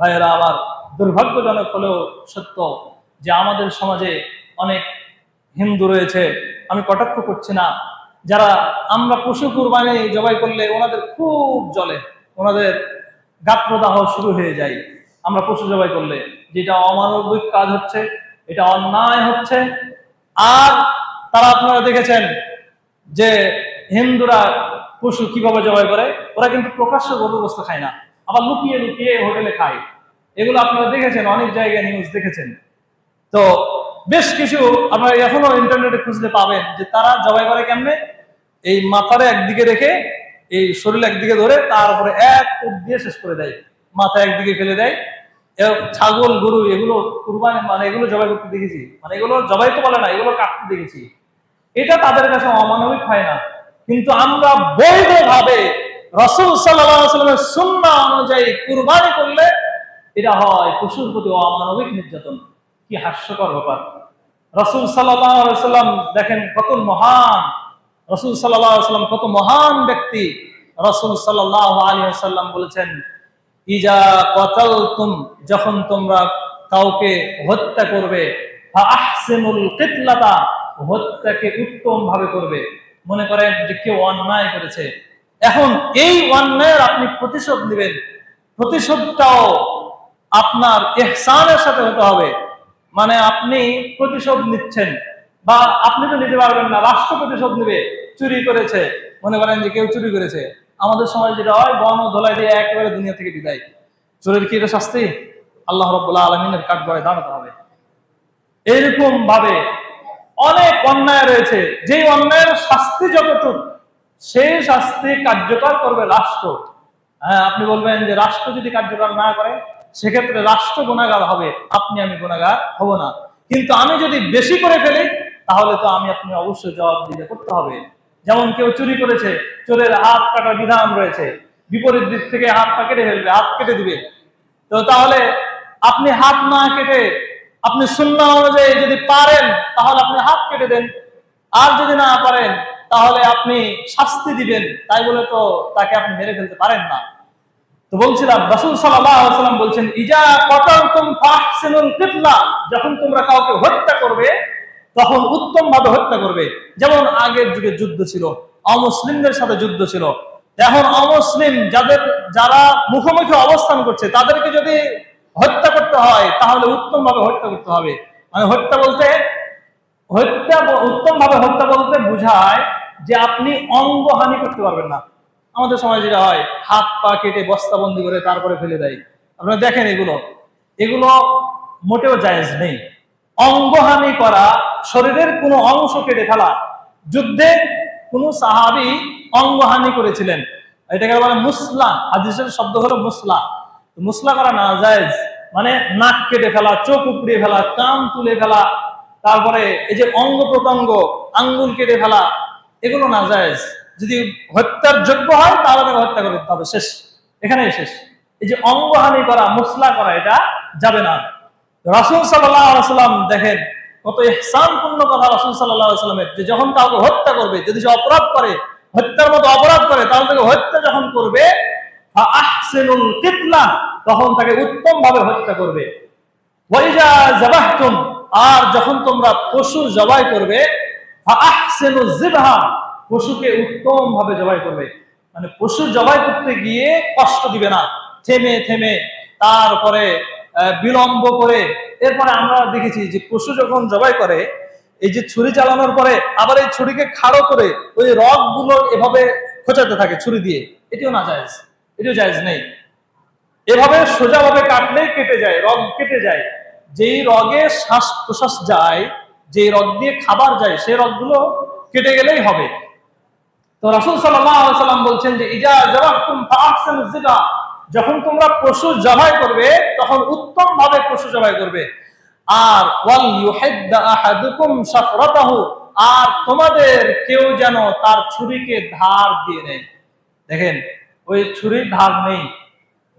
ভাইয়েরা, আবার দুর্ভাগ্যজনক হলেও সত্য যে আমাদের সমাজে অনেক হিন্দু রয়েছে। আমি কটাক্ষ করছি না। যারা আমরা পশু কুরবানি জবাই করলে ওনাদের খুব জলে ওনাদের গাত্রদাহ শুরু হয়ে যায় আমরা পশু জবাই করলে। যেটা অমানবিক কাজ হচ্ছে, এটা অন্যায় হচ্ছে। আর তারা আপনারা দেখেছেন যে হিন্দুরা পশু কীভাবে জবাই করে? ওরা কিন্তু প্রকাশ্য গরুর গোস্ত খায় না। আবার লুকিয়ে লুকিয়ে হোটেলে খায় এগুলো আপনারা দেখেছেন, অনেক জায়গায় নিউজ দেখেছেন। তো বেশ কিছু আপনারা এখনও ইন্টারনেটে খুঁজতে পাবেন যে তারা জবাই করে কেমনে? এই মাথারে একদিকে রেখে, এই শরীর একদিকে ধরে তার উপরে এক কোপ দিয়ে শেষ করে দেয়। মাথা একদিকে ফেলে দেয়। ছাগল, গরু, এগুলো কুরবানি মানে এগুলো জবাই করতে দেখেছি। মানে এগুলো জবাই তো বলে না, এগুলো কাটতে দেখেছি। এটা তাদের কাছে অমানবিক হয় না। কিন্তু আমরা বৈধভাবে রসুল সাল্লামের সুন্না অনুযায়ী কুরবানি করলে এটা হয় পশুর প্রতি অমানবিক নির্যাতন। কি হাস্যকর ব্যাপার। রসুল সাল্লাম দেখেন কত মহান। রসুল সাল্লাম কত মহান ব্যক্তি। রসুল সাল্লাম বলেছেন, ইজা কতাল তুম যখন তোমরা কাউকে হত্যা করবে হত্যাকে উত্তম ভাবে করবে। মনে করেন যে কেউ অন্যায় করেছে। এখন এই অন্যায়ের আপনি প্রতিশোধ নেবেন। প্রতিশোধটাও আপনার এহসানের সাথে হতে হবে। মানে আপনি প্রতিশোধ নিচ্ছেন বা আপনি তো নিতে পারবেন না, রাষ্ট্র প্রতিশোধ নেবে, চুরি করেছে। মনে করেন যে কেউ চুরি করেছে। আমাদের সময় যেটা হয়, গণ ধোলাই দিয়ে একেবারে দুনিয়া থেকে বিদায়। চোরের কি এটা শাস্তি? আল্লাহ রব্বুল্লাহ আলমিনের কাঠগড়ায় দাঁড়াতে হবে। এরকম ভাবে অনেক অন্যায় রয়েছে। যেই অন্যায়ের শাস্তি যতটুক সেই শাস্তি কার্যকর করবে রাষ্ট্র। হ্যাঁ আপনি বলবেন যে রাষ্ট্র যদি কার্যকর না করে, সেক্ষেত্রে রাষ্ট্র গুণাগার হবে। আপনি আমি গুণাগার হব না। কিন্তু আমি যদি বেশি করে ফেলি, তাহলে তো আমি আপনি অবশ্যই জবাব দিতে করতে হবে। যেমন কেউ চুরি করেছে, চোরের হাত কাটার বিধান রয়েছে। বিপরীত দিক থেকে হাত পা কেটে ফেলবে, হাত কেটে দিবে। তো তাহলে আপনি হাত না কেটে, আপনি শূন্য অনুযায়ী যদি পারেন, তাহলে আপনি হাত কেটে দেন। আর যদি না পারেন তাহলে আপনি শাস্তি দিবেন। তাই বলে তো তাকে আপনি মেরে ফেলতে পারেন না। তো বলছিলাম, রসুল সাল্লাম বলছেন, ইজা কিবলা। যখন তোমরা কাউকে হত্যা করবে, তখন উত্তম ভাবে হত্যা করবে। যেমন আগের যুগে যুদ্ধ ছিল, অমুসলিমদের সাথে যুদ্ধ ছিল। এখন অমুসলিম যাদের, যারা মুখোমুখি অবস্থান করছে, তাদেরকে যদি হত্যা করতে হয়, তাহলে উত্তম ভাবে হত্যা করতে হবে। মানে হত্যা বলতে হত্যা উত্তম ভাবে হত্যা বলতে বোঝায় যে আপনি অঙ্গহানি করতে পারবেন না। আমাদের সময় যেটা হয়, হাত পা কেটে বস্তাবন্দি করে তারপরে ফেলে দেয়। আপনারা দেখেন এগুলো। এগুলো মোটেও জায়েজ নেই। অঙ্গহানি করা শরীরের কোনো অংশ কেটে ফেলা। যুদ্ধে কোন সাহাবি অঙ্গহানি করেছিলেন। এটাকে বলে মুসলা। হাদিসের শব্দ হলো মুসলা। মুসলা করা না জায়েজ। মানে নাক কেটে ফেলা, চোখ উপড়িয়ে ফেলা, কান তুলে ফেলা তারপরে এই যে অঙ্গ প্রত্যঙ্গ, আঙ্গুল কেটে ফেলা, এগুলো না জায়েজ যদি হত্যার যোগ্য হয়, তাহলে তাকে হত্যা করতে হবে। শেষ। এখানেই শেষ। এই যে অঙ্গহানি করা, মুসলা করা, এটা যাবে না। রাসুল সাল্লাম দেখেন, কত ইহসানপূর্ণ কথা রাসুল সাল্লামের। যে যখন কাউকে হত্যা করবে, যদি সে অপরাধ করে, হত্যার মতো অপরাধ করে, তাহলে তাকে হত্যা যখন করবে তখন তাকে উত্তম ভাবে হত্যা করবে। আর যখন তোমরা পশু জবাই করবে পশুকে উত্তম ভাবে জবাই করবে। মানে পশু জবাই করতে গিয়ে কষ্ট দিবে না। থেমে থেমে, তারপরে বিলম্ব করে। এরপরে আমরা দেখেছি যে পশু যখন জবাই করে, এই যে ছুরি চালানোর পরে আবার এই ছুরিকে খাড়ো করে ওই রগগুলো এভাবে খোঁচাতে থাকে ছুরি দিয়ে। এটিও না জায়েজ। এটিও জায়েজ নেই। এভাবে সোজাভাবে কাটলেই কেটে যায়, রগ কেটে যায়। যেই রগে শ্বাস প্রশ্বাস যায় যে রগ দিয়ে খাবার যায়, সেই রগগুলো কেটে গেলেই হবে। তো রাসূল সাল্লাম বলছেন যে, ইজা যিবা যখন তোমরা পশু জবাই করবে, তখন উত্তম ভাবে পশু জবাই করবে। আর, ওয়াল আহাদুকুম শাফরাতাহু। আর তোমাদের কেউ যেন তার ছুরিকে ধার দিয়ে নেয়। দেখেন, ওই ছুরির ধার নেই,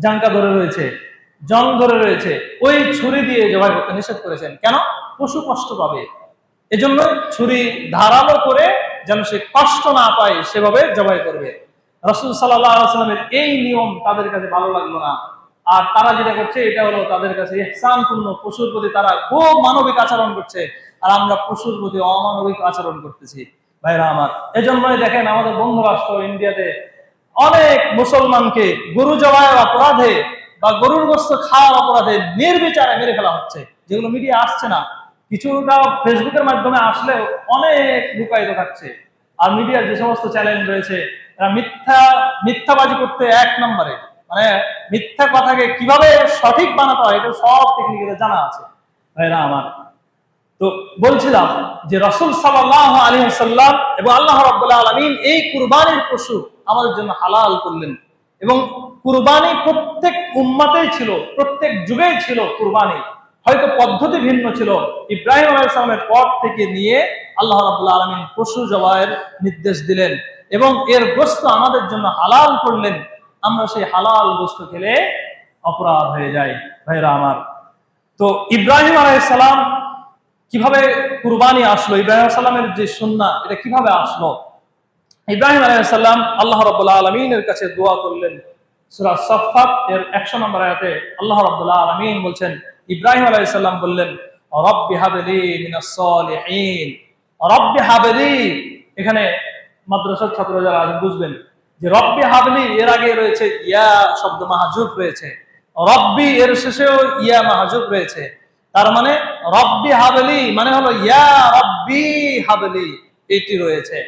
জাঙ্কা ধরে রয়েছে। জং ধরে রয়েছে, ওই ছুরি দিয়ে জবাই করতে নিষেধ করেছেন। কেন? পশু কষ্ট পাবে। এজন্য ছুরি ধারালো করে যেন সে কষ্ট না পায়, সেভাবে জবাই করবে। রসুল সাল্লামের এই নিয়ম তাদের কাছে ভালো লাগল না। আর তারা যেটা করছে, এটা হলো তাদের কাছে পশুর প্রতি তারা খুব মানবিক আচরণ করছে। আর আমরা পশুর প্রতি অমানবিক আচরণ করতেছি। ভাইরা আমার, এজন্যই দেখেন আমাদের বন্ধু রাষ্ট্র ইন্ডিয়াতে অনেক মুসলমানকে গুরু জবাইয়ের অপরাধে বা গরুর গোস্ত খাওয়ার অপরাধে নির্বিচারে মেরে ফেলা হচ্ছে, যেগুলো মিডিয়া আসছে না। কিছুটা ফেসবুকের মাধ্যমে আসলেও অনেক লুকায়িত থাকছে। আর মিডিয়ার যে সমস্ত চ্যানেল রয়েছে এরা মিথ্যা, মিথ্যাবাজি করতে এক নম্বরে। মানে মিথ্যা কথাকে কীভাবে সঠিক বানাতে হয়, এটা সব টেকনিকে জানা আছে ভাইরা আমার। তো বলছিলাম যে রসুল সাল্লাহ আলী সাল্লাম এবং আল্লাহ রব্বুল্লাহ আলমিন এই কুরবানির পশু আমাদের জন্য হালাল করলেন। এবং কুরবানি প্রত্যেক উম্মাতেই ছিল, প্রত্যেক যুগেই ছিল কুরবানি। হয়তো পদ্ধতি ভিন্ন ছিল। ইব্রাহিম আলাইসালামের পর থেকে নিয়ে আল্লাহ রাবুল্লাহ আলমিন পশু জবাইয়ের নির্দেশ দিলেন এবং এর গোস্ত আমাদের জন্য হালাল করলেন। আমরা সেই হালাল গোস্ত খেলে অপরাধ হয়ে যাই। ভাইরা আমার, তো ইব্রাহিম আলাইসালাম কীভাবে কুরবানি আসলো? ইব্রাহিম সাল্লামের যে সুন্না এটা কীভাবে আসলো? ইব্রাহিম আলাইসাল্লাম আল্লাহ রব্বুল্লাহ আলমিনের কাছে দোয়া করলেন। সুরা সফাত এর একশো নম্বর আয়াতে আল্লাহ রব্বুল্লাহ আলমিন বলছেন, ইব্রাহিম আলাইসাল্লাম বললেন, রব্বি হাবেলি মিনাস সলিহিন। রব্বি হাবেলি, এখানে মাদ্রাসার ছাত্র যারা বুঝবেন যে রব্বি হাবলি এর আগে রয়েছে ইয়া শব্দ মাহাজুব রয়েছে। রব্বি এর শেষেও ইয়া মাহাজুব রয়েছে। তার মানে রব্বি হাবলি মানে হলো ইয়া রব্বি হাবলি, এটি রয়েছে।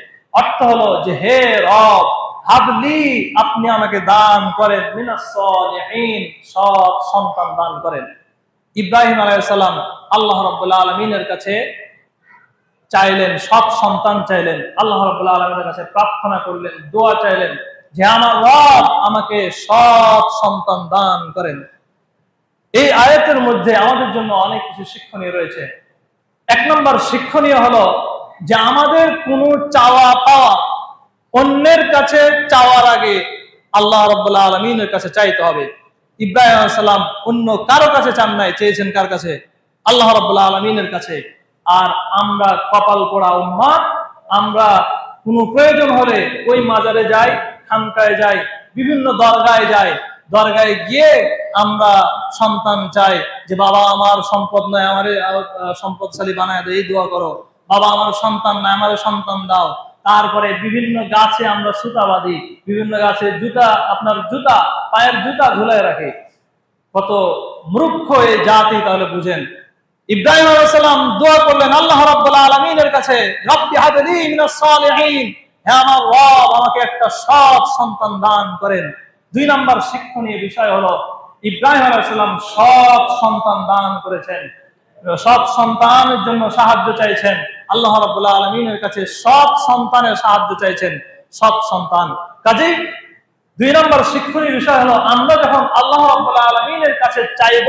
অর্থ হলো যে, হে রব, হাবলি, আপনি আমাকে দান করেন, মিনাস সলিহিন সব সন্তান দান করেন। ইব্রাহিম আলাইহিস সালাম আল্লাহ রাব্বুল আলামিনের কাছে চাইলেন সব সন্তান চাইলেন। আল্লাহ রাব্বুল আলামিনের কাছে প্রার্থনা করলেন, দোয়া চাইলেন যে, আমার রব আমাকে সব সন্তান দান করেন। এই আয়াতের মধ্যে আমাদের জন্য অনেক কিছু শিক্ষণীয় রয়েছে। এক নম্বর শিক্ষণীয় হলো যে আমাদের কোনো চাওয়া পাওয়া, অন্যের কাছে চাওয়ার আগে আল্লাহ রব্বুল্লাহ আলমিনের কাছে চাইতে হবে। ইব্রাহিম সালাম অন্য কারও কাছে চান নাই, চেয়েছেন কার কাছে? আল্লাহ রব্বুল্লাহ আলমিনের কাছে। আর আমরা কপাল পোড়া উম্মাদ, আমরা কোনো প্রয়োজন হলে ওই মাজারে যাই, খানকায় যাই, বিভিন্ন দরগায় যাই। দরগায় গিয়ে আমরা সন্তান চাই যে, বাবা, আমার সম্পদ নয়, আমার সম্পদশালী বানায় দেয় এই দোয়া করো। বাবা আমার সন্তান নয় আমার সন্তান দাও। তারপরে বিভিন্ন গাছে আমরা সুতা বাঁধি, বিভিন্ন গাছে জুতা, আপনার জুতা, পায়ের জুতা ঝুলাই রাখি। কত মূর্খ এই জাতি তাহলে বুঝেন। ইব্রাহিম আলাইসাল্লাম দোয়া করলেন, আল্লাহ রাব্বুল আলামিনের কাছে, রব্বি হাবলি মিনাস সালিহিন। হে আমার রব, আমাকে একটা সৎ সন্তান দান করেন। দুই নাম্বার শিক্ষণীয় বিষয় হলো, ইব্রাহিম আলাইসাল্লাম সৎ সন্তান দান করেছেন। সৎ সন্তানের জন্য সাহায্য চাইছেন। আল্লাহ রাব্বুল আলামিনের কাছে সব সন্তানের সাহায্য চাইছেন, সব সন্তান। কাজেই দুই নম্বর শিক্ষণীয় বিষয় হলো, আমরা যখন আল্লাহ রাব্বুল আলামিনের কাছে চাইব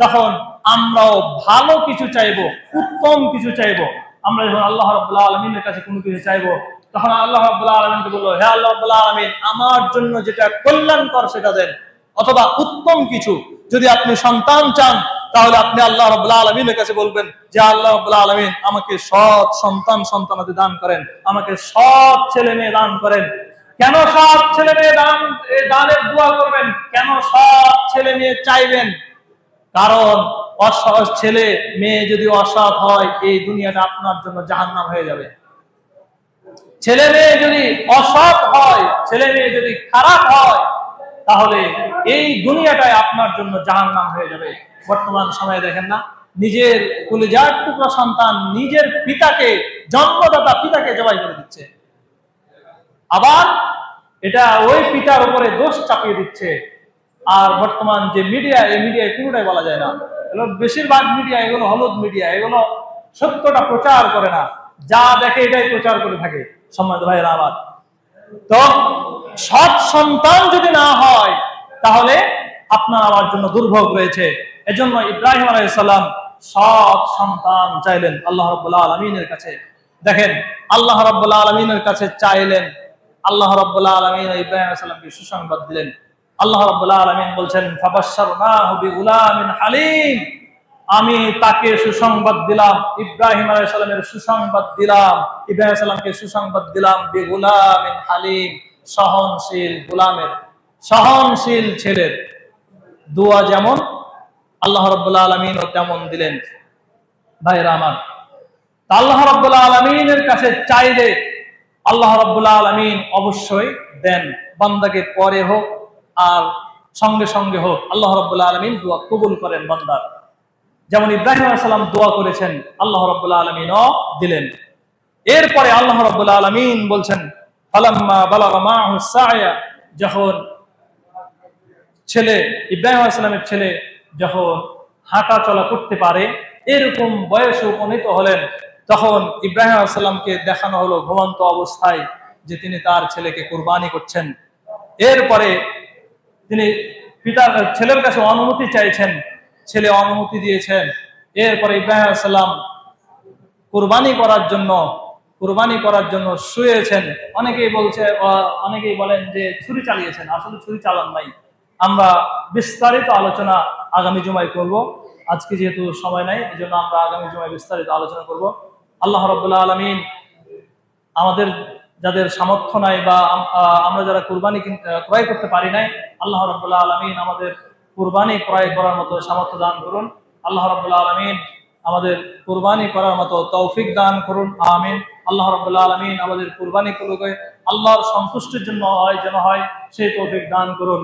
তখন আমরাও ভালো কিছু চাইব, উত্তম কিছু চাইব, আমরা যখন আল্লাহ রাব্বুল আলমিনের কাছে কোনো কিছু চাইব, তখন আল্লাহ রাব্বুল আলামিনকে বলল হে আল্লাহ রাব্বুল আলামিন, আমার জন্য যেটা কল্যাণকর সেটা দেন। অথবা, উত্তম কিছু, যদি আপনি সন্তান চান তাহলে আপনি আল্লাহ রাব্বুল আলামিনের কাছে বলবেন যে আল্লাহ রাব্বুল আলামিন আমাকে সৎ সন্তান সন্তানাদি দান করেন, আমাকে সৎ ছেলে মেয়ে দান করেন। কেন সৎ ছেলে মেয়ে দান দানের দোয়া করবেন? কেন সৎ ছেলে মেয়ে চাইবেন? কারণ অসৎ ছেলে মেয়ে যদি অসৎ হয়, এই দুনিয়াটা আপনার জন্য জাহান্নাম হয়ে যাবে। ছেলে মেয়ে যদি অসৎ হয়, ছেলে মেয়ে যদি খারাপ হয়, তাহলে এই দুনিয়াটাই আপনার জন্য জাহান্নাম হয়ে যাবে। বর্তমান সময়ে দেখেন না, নিজের কলিজার টুকরা সন্তান নিজের পিতাকে, জন্মদাতা পিতাকে জবাই করে দিচ্ছে। আবার এটা ওই পিতার উপরে দোষ চাপিয়ে দিচ্ছে। আর বর্তমান যে মিডিয়া, এই মিডিয়ায় কোনোটাই বলা যায় না। এগুলো বেশিরভাগ মিডিয়া, এগুলো হলুদ মিডিয়া, এগুলো সত্যটা প্রচার করে না। যা দেখে এটাই প্রচার করে থাকে সম্মানিত ভাইয়েরা আমার। তো সৎ সন্তান যদি না হয়, তাহলে আপনার আমার জন্য দুর্ভোগ রয়েছে। এজন্য ইব্রাহিম আলাইসাল্লাম সব সন্তান চাইলেন আল্লাহ রব্বুল্লাহ আলমিনের কাছে। দেখেন, আল্লাহ রব্বুল্লাহ আলমিনের কাছে চাইলেন, আল্লাহ রব্বুল্লাহ আলমিন ইব্রাহিম আলাইসাল্লামকে সুসংবাদ দিলেন। আল্লাহ রব্বুল্লাহ আলমিন বলছেন হালিম। আমি তাকে সুসংবাদ দিলাম, ইব্রাহিম আলাইসাল্লামের সুসংবাদ দিলাম, ইব্রাহিম সাল্লামকে সুসংবাদ দিলাম, বেগুলামিন হালিম, সহনশীল গুলামের, সহনশীল ছেলের। দোয়া যেমন আল্লাহ রব্বুল্লাহ আলমিনও তেমন দিলেন। ভাইরা আমার আল্লাহ রব্বুল্লাহ আলমিনের কাছে চাইলে আল্লাহ রব্বুল্লাহ আলমিন অবশ্যই দেন, বান্দাকে পরে হোক আর সঙ্গে সঙ্গে হোক আল্লাহ রব্বুল্লাহ আলমিন দোয়া কবুল করেন বান্দার যেমন ইব্রাহিম আলাইসাল্লাম দোয়া করেছেন, আল্লাহ রব্বুল্লাহ আলমিনও দিলেন। এরপরে আল্লাহ রব্বুল্লাহ আলমিন বলছেন যখন ছেলে, ইব্রাহিম আলাইসাল্লামের ছেলে যখন হাঁটা চলা করতে পারে, এরকম বয়সে উপনীত হলেন, তখন ইব্রাহিম আলাইসাল্লামকে দেখানো হলো ঘুমন্ত অবস্থায় যে তিনি তার ছেলেকে কুরবানি করছেন। এরপরে তিনি পিতার, ছেলের কাছে অনুমতি চাইছেন, ছেলে অনুমতি দিয়েছেন। এরপরে ইব্রাহিম আলাইসাল্লাম কুরবানি করার জন্য, কুরবানি করার জন্য শুয়েছেন। অনেকেই বলছে অনেকেই বলেন যে ছুরি চালিয়েছেন। আসলে ছুরি চালান নাই। আমরা বিস্তারিত আলোচনা আগামী জুমায় করব। আজকে যেহেতু সময় নাই এই জন্য আমরা আগামী জুমায় বিস্তারিত আলোচনা করব। আল্লাহ রব্বুল্লাহ আলমিন আমাদের যাদের সামর্থ্য নাই বা আমরা যারা কুরবানি ক্রয় করতে পারি নাই, আল্লাহ রব্বুল্লাহ আলমিন আমাদের কুরবানি ক্রয় করার মতো সামর্থ্য দান করুন। আল্লাহ রব্বুল্লাহ আলমিন আমাদের কুরবানি করার মতো তৌফিক দান করুন। আমিন। আল্লাহ রব্বুল্লাহ আলমিন আমাদের কুরবানি গুলোকে আল্লাহর সন্তুষ্টির জন্য হয়, যেন হয়, সেই তৌফিক দান করুন।